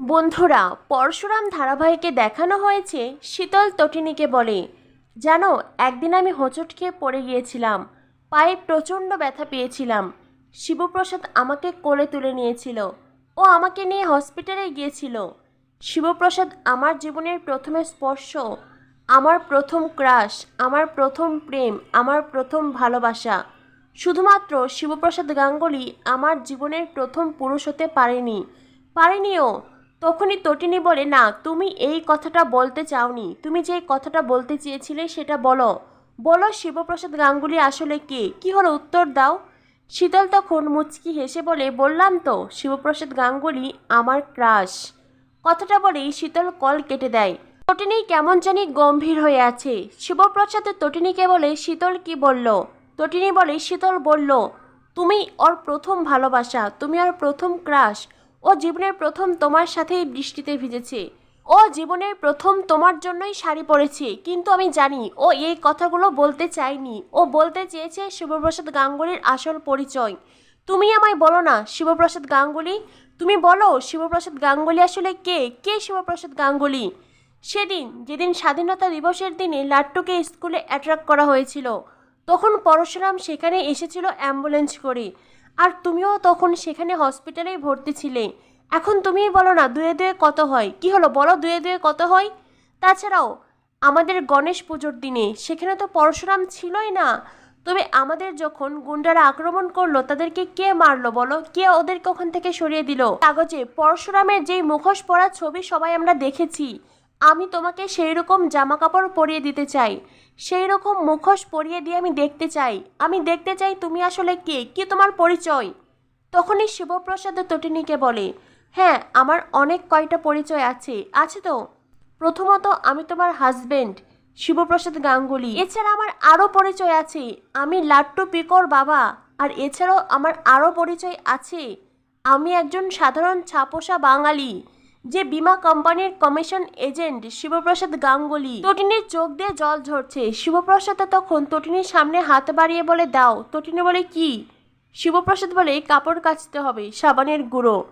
বন্ধুরা, পরশুরাম ধারাবাহিকে দেখানো হয়েছে শীতল তটিনীকে বলে। জানো, একদিন আমি হোঁচট খেয়ে পড়ে গিয়েছিলাম। পায়ে প্রচণ্ড ব্যথা পেয়েছিলাম। শিবপ্রসাদ আমাকে কোলে তুলে নিয়েছিল। ও আমাকে নিয়ে হসপিটালে গিয়েছিল। শিবপ্রসাদ, আমার জীবনের প্রথমে স্পর্শ, আমার প্রথম ক্রাশ, আমার প্রথম প্রেম, আমার প্রথম ভালোবাসা। শুধুমাত্র শিবপ্রসাদ গাঙ্গুলি আমার জীবনের প্রথম পুরুষ হতে পারেনি। পারেনিও তখনই তটিনী বলে, না, তুমি এই কথাটা বলতে চাওনি। তুমি যে কথাটা বলতে চেয়েছিলে সেটা বলো। বলো, শিবপ্রসাদ গাঙ্গুলি, আসলে কে? কি হলো? উত্তর দাও। শীতল তখন মুচকি হেসে বলে, বললাম তো, শিবপ্রসাদ গাঙ্গুলি আমার ক্রাশ। কথাটা বলেই শীতল কল কেটে দেয়। তটিনী কেমন জানি গম্ভীর হয়ে আছে। শিবপ্রসাদ তটিনীকে বলে, শীতল কি বলল? তটিনী বলে, শীতল বলল, তুমি ওর প্রথম ভালোবাসা, তুমি ওর প্রথম ক্রাশ। ও জীবনের প্রথম তোমার সাথেই বৃষ্টিতে ভিজেছে। ও জীবনের প্রথম তোমার জন্যই শাড়ি পরেছে, কিন্তু আমি জানি ও এই কথাগুলো বলতে চায়নি। ও বলতে চেয়েছে শিবপ্রসাদ গাঙ্গুলির আসল পরিচয়। তুমি আমায় বলো না, শিবপ্রসাদ গাঙ্গুলি? তুমি বলো, শিবপ্রসাদ গাঙ্গুলি আসলে কে? কে শিবপ্রসাদ গাঙ্গুলি? সেদিন, যেদিন স্বাধীনতা দিবসের দিনে লাট্টুকে স্কুলে অ্যাট্রাক্ট করা হয়েছিল, তখন পরশুরাম সেখানে এসেছিল অ্যাম্বুলেন্স করে। আর তুমিও তখন সেখানে হসপিটালেই ভর্তি ছিলে। এখন তুমিই বলো না দুয়ে দুয়ে কত হয়। কি হলো বলো দুয়ে দুয়ে কত হয়? তাছাড়াও, আমাদের গণেশ পুজোর দিনে সেখানে তো পরশুরাম ছিলই না। তবে আমাদের যখন গুন্ডারা আক্রমণ করল, তাদেরকে কে মারলো বলো? কে ওদেরকে ওখান থেকে সরিয়ে দিল? কাগজে পরশুরামের যেই মুখোশ পরা ছবি সবাই আমরা দেখেছি। আমি তোমাকে সেই রকম জামা কাপড় পরিয়ে দিতে চাই। সেই রকম মুখোশ পরিয়ে দিয়ে আমি দেখতে চাই। আমি দেখতে চাই তুমি আসলে কে? কি তোমার পরিচয়? তখনই শিবপ্রসাদ তটিনীকে বলে হ্যাঁ আমার অনেক কয়টা পরিচয় আছে। আছে তো? প্রথমত আমি তোমার হাজবেন্ড শিবপ্রসাদ গাঙ্গুলি। এছাড়া আমার আরও পরিচয় আছে। আমি লাট্টু পিকর বাবা। আর এছাড়াও আমার আরও পরিচয় আছে। আমি একজন সাধারণ ছাপোষা বাঙালি। যে বিমা কোম্পানির কমিশন এজেন্ট শিবপ্রসাদ গাঙ্গুলি তটিনীর চোখ দিয়ে জল ঝরছে। শিবপ্রসাদ তখন তটিনীর সামনে হাত বাড়িয়ে বলে, দাও। তটিনী বলে, কি? শিবপ্রসাদ বলে, কাপড় কাচতে হবে, সাবানের গুঁড়ো।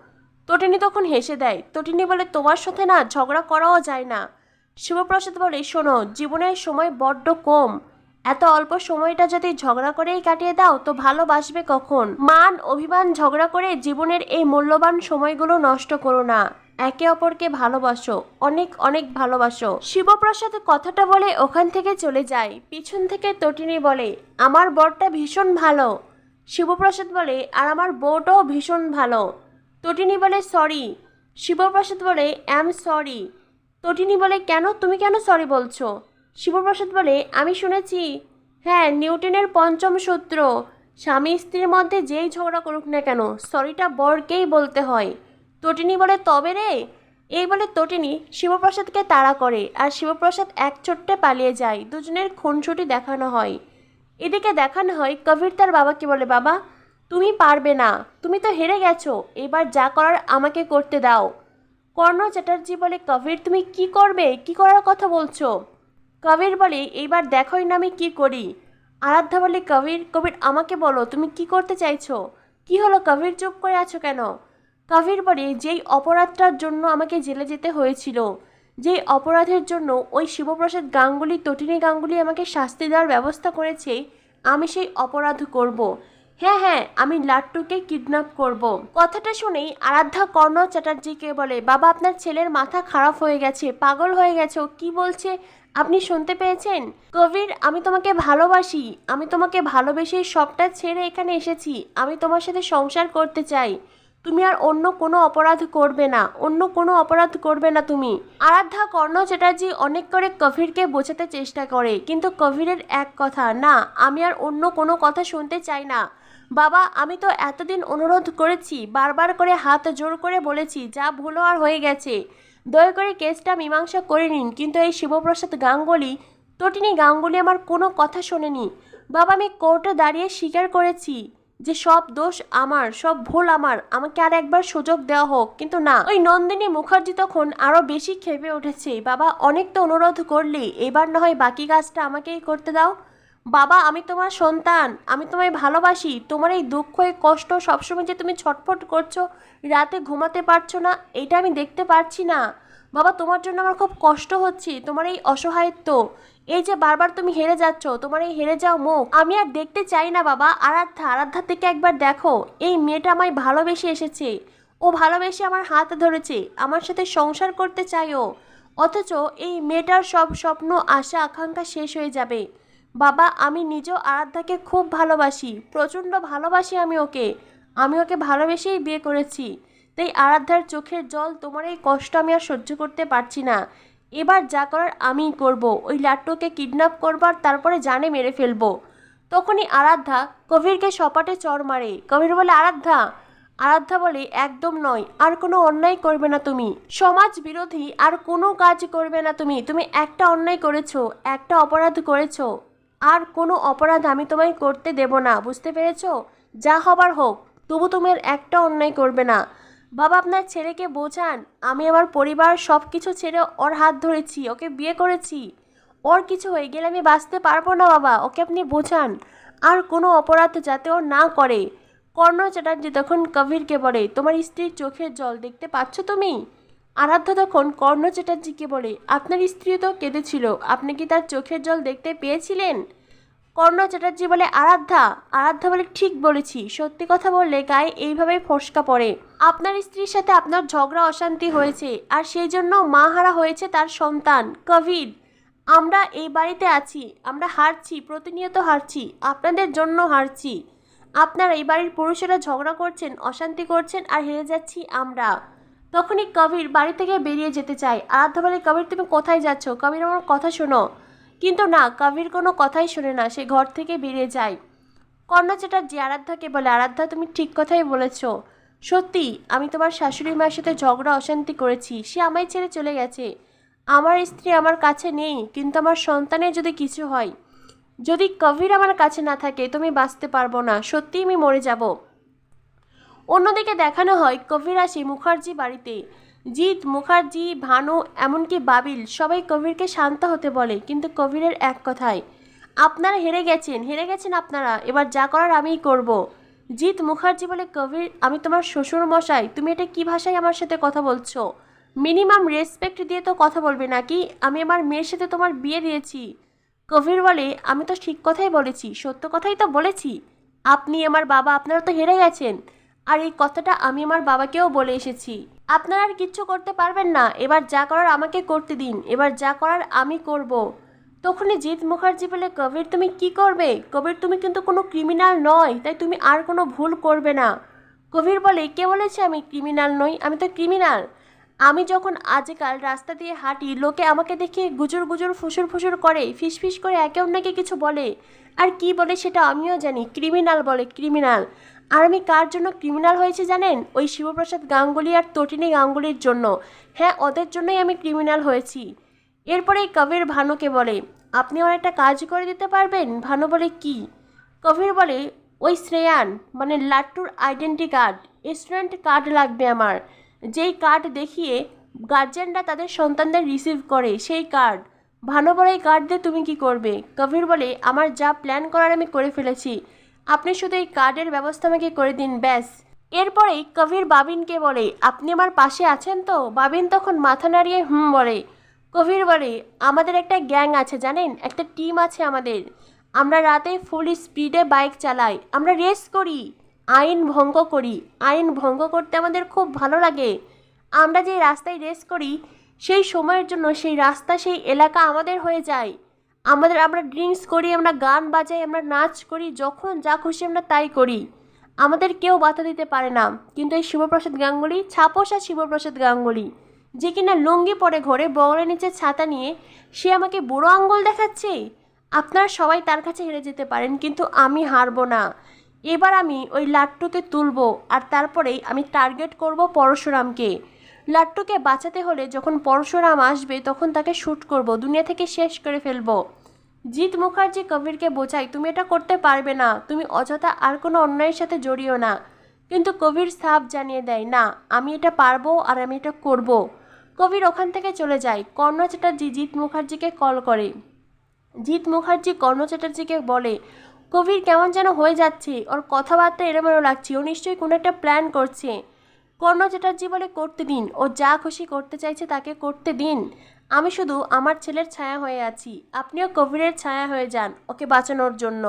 তটিনী তখন হেসে দেয়, তটিনী বলে, তোমার সাথে না ঝগড়া করাও যায় না। শিবপ্রসাদ বলে, শোনো, জীবনের সময় বড্ড কম। এত অল্প সময়টা যদি ঝগড়া করেই কাটিয়ে দাও, তো ভালোবাসবে কখন? মান, অভিমান ঝগড়া করে জীবনের এই মূল্যবান সময়গুলো নষ্ট করো না। একে অপরকে ভালোবাসো, অনেক অনেক ভালোবাসো। শিবপ্রসাদ কথাটা বলে ওখান থেকে চলে যায়। পিছন থেকে তটিনী বলে, আমার বরটা ভীষণ ভালো। শিবপ্রসাদ বলে, আর আমার বউটাও ভীষণ ভালো। তটিনী বলে, সরি। শিবপ্রসাদ বলে, অ্যাম সরি। তটিনী বলে, কেন? তুমি কেন সরি বলছো? শিবপ্রসাদ বলে, আমি শুনেছি। হ্যাঁ নিউটনের পঞ্চম সূত্র। স্বামী স্ত্রীর মধ্যে যেই ঝগড়া করুক না কেন, সরিটা বরকেই বলতে হয়। তটিনী বলে, তবে রে? এই বলে তটিনী শিবপ্রসাদকে তাড়া করে আর শিবপ্রসাদ এক ছোট্টে পালিয়ে যায়। দুজনের খুনসুটি দেখানো হয়। এদিকে দেখানো হয়, কবির তার বাবাকে বলে, বাবা, তুমি পারবে না। তুমি তো হেরে গেছো। এবার যা করার আমাকে করতে দাও। কর্ণ চ্যাটার্জি বলে, কবির, তুমি কি করবে? কি করার কথা বলছো? কবির বলে, এইবার দেখোই না আমি কী করি। আরাধ্যা বলে, কবির কবির, আমাকে বলো, তুমি কি করতে চাইছো? কি হলো? কবির চুপ করে আছো কেন? কবির বলে, যেই অপরাধটার জন্য আমাকে জেলে যেতে হয়েছিল, যেই অপরাধের জন্য ওই শিবপ্রসাদ গাঙ্গুলি, তটিনী গাঙ্গুলি আমাকে শাস্তি দেওয়ার ব্যবস্থা করেছে, আমি সেই অপরাধ করব। হ্যাঁ হ্যাঁ আমি লাট্টুকে কিডন্যাপ করব। কথাটা শুনেই আরাধ্যা কর্ণ চ্যাটার্জিকে বলে, বাবা, আপনার ছেলের মাথা খারাপ হয়ে গেছে, পাগল হয়ে গেছে কি বলছে আপনি শুনতে পেয়েছেন কবির আমি তোমাকে ভালোবাসি, আমি তোমাকে ভালোবেসে সবটা ছেড়ে এখানে এসেছি, আমি তোমার সাথে সংসার করতে চাই তুমি আর অন্য কোনো অপরাধ করবে না, অন্য কোনো অপরাধ করবে না তুমি। আরাধ্যা কর্ণ চ্যাটার্জি অনেক করে কবিরকে বোঝাতে চেষ্টা করে, কিন্তু কবিরের এক কথা, না, আমি আর অন্য কোনো কথা শুনতে চাই না। বাবা, আমি তো এতদিন অনুরোধ করেছি, বারবার করে হাত জোর করে বলেছি, যা ভুলো আর হয়ে গেছে। দয়া করে কেসটা মীমাংসা করে নিন, কিন্তু এই শিবপ্রসাদ গাঙ্গুলি, তটিনী গাঙ্গুলি আমার কোনো কথা শোনেনি। বাবা, আমি কোর্টে দাঁড়িয়ে স্বীকার করেছি। যে সব দোষ আমার, সব ভুল আমার, আমাকে আর একবার সুযোগ দেওয়া হোক। কিন্তু না, ওই নন্দিনী মুখার্জি তখন আরও বেশি খেপে উঠেছে। বাবা, অনেক তো অনুরোধ করলি, এবার না হয় বাকি কাজটা আমাকেই করতে দাও। বাবা, আমি তোমার সন্তান, আমি তোমায় ভালোবাসি। তোমার এই দুঃখ, এই কষ্ট সবসময় যে তুমি ছটফট করছ, রাতে ঘুমাতে পারছ না, এটা আমি দেখতে পারছি না। বাবা, তোমার জন্য আমার খুব কষ্ট হচ্ছে। তোমার এই অসহায়ত্ব, এই যে বারবার তুমি হেরে যাচ্ছ, তোমার এই হেরে যাও মুখ, আমি আর দেখতে চাই না বাবা। আরাধ্যা আরাধ্যা থেকে একবার দেখো, এই মেয়েটা আমায় ভালোবেসে এসেছে। ও ভালোবেসে আমার হাত ধরেছে, আমার সাথে সংসার করতে চাইও অথচ এই মেয়েটার সব স্বপ্ন, আশা, আকাঙ্ক্ষা শেষ হয়ে যাবে। বাবা, আমি নিজেও আরাধ্যাকে খুব ভালোবাসি, প্রচণ্ড ভালোবাসি আমি ওকে। আমি ওকে ভালোবেসেই বিয়ে করেছি। তাই আরাধ্যার চোখের জল তোমার এই কষ্ট আমি আর সহ্য করতে পারছি না। এবার যা করার আমিই করব। ওই লাট্টুকে কিডন্যাপ করবার তারপরে জানে মেরে ফেলব। তখনই আরাধ্যা কবিরকে সপাটে চর মারে। কবির বলে, আরাধ্যা! আরাধ্যা বলে, একদম নয়। আর কোনো অন্যায় করবে না তুমি। সমাজ বিরোধী আর কোনো কাজ করবে না তুমি। তুমি একটা অন্যায় করেছ, একটা অপরাধ করেছ। আর কোনো অপরাধ আমি তোমায় করতে দেব না। বুঝতে পেরেছ? যা হবার হোক, তবু তুমি আর একটা অন্যায় করবে না। বাবা, আপনার ছেলেকে বোঝান। আমি আমার পরিবার সব কিছু ছেড়ে ওর হাত ধরেছি, ওকে বিয়ে করেছি। ওর কিছু হয়ে গেলে আমি বাঁচতে পারব না, বাবা। ওকে আপনি বোঝান। আর কোনো অপরাধ যাতে ও না করে। কর্ণ চ্যাটার্জি তখন কবিরকে বলে, তোমার স্ত্রীর চোখের জল দেখতে পাচ্ছ তুমি? আরাধ্য তখন কর্ণ চ্যাটার্জিকে বলে, আপনার স্ত্রী তো কেঁদেছিল। আপনি কি তার চোখের জল দেখতে পেয়েছিলেন? কর্ণ চ্যাটার্জি বলে, আরাধ্যা আরাধ্যা বলে ঠিক বলেছি। সত্যি কথা বললে গায়ে এইভাবেই ফসকা পড়ে। আপনার স্ত্রীর সাথে আপনার ঝগড়া, অশান্তি হয়েছে, আর সেই জন্য মা হারা হয়েছে তার সন্তান, কবির। আমরা এই বাড়িতে আছি, আমরা হারছি, প্রতিনিয়ত হারছি, আপনাদের জন্য হারছি। আপনার এই বাড়ির পুরুষেরা ঝগড়া করছেন, অশান্তি করছেন, আর হেরে যাচ্ছি আমরা। তখনই কবির বাড়ি থেকে বেরিয়ে যেতে চাই আরাধ্যা বলে, কবির, তুমি কোথায় যাচ্ছ? কবির, আমার কথা শোনো। কিন্তু না কবির কোনো কথাই শোনে না, সে ঘর থেকে বেরিয়ে যায়। কর্ণ চ্যাটার্জি আরাধ্যাকে বলে, আরাধ্যা, তুমি ঠিক কথাই বলেছ। সত্যি, আমি তোমার শাশুড়ি মায়ের সাথে ঝগড়া, অশান্তি করেছি। সে আমায় ছেড়ে চলে গেছে। আমার স্ত্রী আমার কাছে নেই, কিন্তু আমার সন্তানের যদি কিছু হয়। যদি কবির আমার কাছে না থাকে, তুমি বাঁচতে পারব না। সত্যিই আমি মরে যাব। অন্যদিকে দেখানো হয় কবির আসে মুখার্জি বাড়িতে। জিৎ, মুখার্জি, ভানু, এমনকি বাবিল সবাই কবিরকে শান্ত হতে বলে, কিন্তু কবিরের এক কথায়, আপনারা হেরে গেছেন হেরে গেছেন আপনারা, এবার যা করার আমিই করব। জিৎ, মুখার্জি বলে, কবির, আমি তোমার শ্বশুর মশাই তুমি এটা কি ভাষায় আমার সাথে কথা বলছো? মিনিমাম রেসপেক্ট দিয়ে তো কথা বলবে নাকি? আমি আমার মেয়ের সাথে তোমার বিয়ে দিয়েছি। কবির বলে, আমি তো ঠিক কথাই বলেছি, সত্য কথাই তো বলেছি। আপনি আমার বাবা, আপনারা তো হেরে গেছেন। আর এই কথাটা আমি আমার বাবাকেও বলে এসেছি। আপনারা আর কিচ্ছু করতে পারবেন না। এবার যা করার আমাকে করতে দিন। এবার যা করার আমি করব। তখনই জিৎ মুখার্জি বলে, কবির, তুমি কি করবে? কবির, তুমি কিন্তু কোনো ক্রিমিনাল নয়, তাই তুমি আর কোনো ভুল করবে না। কবির বলে, কে বলেছে আমি ক্রিমিনাল নই? আমি তো ক্রিমিনাল আমি যখন আজকাল রাস্তা দিয়ে হাঁটি, লোকে আমাকে দেখে গুজুর গুজুর ফুসুর ফুসুর করে, ফিসফিস করে একে অন্যকে কিছু বলে। আর কি বলে সেটা আমিও জানি। ক্রিমিনাল বলে ক্রিমিনাল আর আমি কার জন্য ক্রিমিনাল হয়েছে জানেন? ওই শিবপ্রসাদ গাঙ্গুলি আর তটিনী গাঙ্গুলির জন্য। হ্যাঁ ওদের জন্যই আমি ক্রিমিনাল হয়েছি। এরপরে কবির ভানুকে বলে, আপনি আমার একটা কাজ করে দিতে পারবেন? ভানু বলে, কি? কবির বলে, ওই শ্রেয়ান মানে লাট্টুর আইডেন্টি কার্ড স্টুডেন্ট কার্ড লাগবে আমার। যেই কার্ড দেখিয়ে গার্জেনরা তাদের সন্তানদের রিসিভ করে, সেই কার্ড ভালো বলে, এই কার্ড দিয়ে তুমি কি করবে? কবির বলে, আমার যা প্ল্যান করার আমি করে ফেলেছি। আপনি শুধু এই কার্ডের ব্যবস্থা আমাকে করে দিন, ব্যাস। এরপরেই কবির বাবিনকে বলে, আপনি আমার পাশে আছেন তো? বাবিন তখন মাথা নাড়িয়ে হুম বলে। কবির বলে, আমাদের একটা গ্যাং আছে, জানেন? একটা টিম আছে আমাদের। আমরা রাতে ফুল স্পিডে বাইক চালাই। আমরা রেস করি, আইন ভঙ্গ করি। আইন ভঙ্গ করতে আমাদের খুব ভালো লাগে। আমরা যে রাস্তায় রেস করি, সেই সময়ের জন্য সেই রাস্তা, সেই এলাকা আমাদের হয়ে যায়। আমাদের, আমরা ড্রিঙ্কস করি, আমরা গান বাজাই, আমরা নাচ করি, যখন যা খুশি আমরা তাই করি। আমাদের কেউ বাধা দিতে পারে না। কিন্তু এই শিবপ্রসাদ গাঙ্গুলি ছাপোসা শিবপ্রসাদ গাঙ্গুলি, যে কিনা লুঙ্গি পরে ঘরে, বগলের নিচে ছাতা নিয়ে, সে আমাকে বুড়ো আঙ্গুল দেখাচ্ছে? আপনারা সবাই তার কাছে হেরে যেতে পারেন, কিন্তু আমি হারবো না। এবার আমি ওই লাট্টুকে তুলবো, আর তারপরেই আমি টার্গেট করব পরশুরামকে। লাট্টুকে বাঁচাতে হলে যখন পরশুরাম আসবে, তখন তাকে শ্যুট করব, দুনিয়া থেকে শেষ করে ফেলব। জিৎ মুখার্জি কবিরকে বোঝাই তুমি এটা করতে পারবে না, তুমি অযথা আর কোনো অন্যায়ের সাথে জড়িও না। কিন্তু কবির সাপ জানিয়ে দেয়, না, আমি এটা পারব আর আমি এটা করব। কবির ওখান থেকে চলে যায়। কর্ণ চ্যাটার্জি জিৎ মুখার্জিকে কল করে। জিৎ মুখার্জি কর্ণ চ্যাটার্জিকে বলে, কবির কেমন যেন হয়ে যাচ্ছে, ওর কথাবার্তা এলোমেলো লাগছে, ও নিশ্চয়ই কোনো একটা প্ল্যান করছে। কর্ণ চ্যাটার্জি বলে করতে দিন। ও যা খুশি করতে চাইছে তাকে করতে দিন। আমি শুধু আমার ছেলের ছায়া হয়ে আছি। আপনিও কোভিডের ছায়া হয়ে যান ওকে বাঁচানোর জন্য।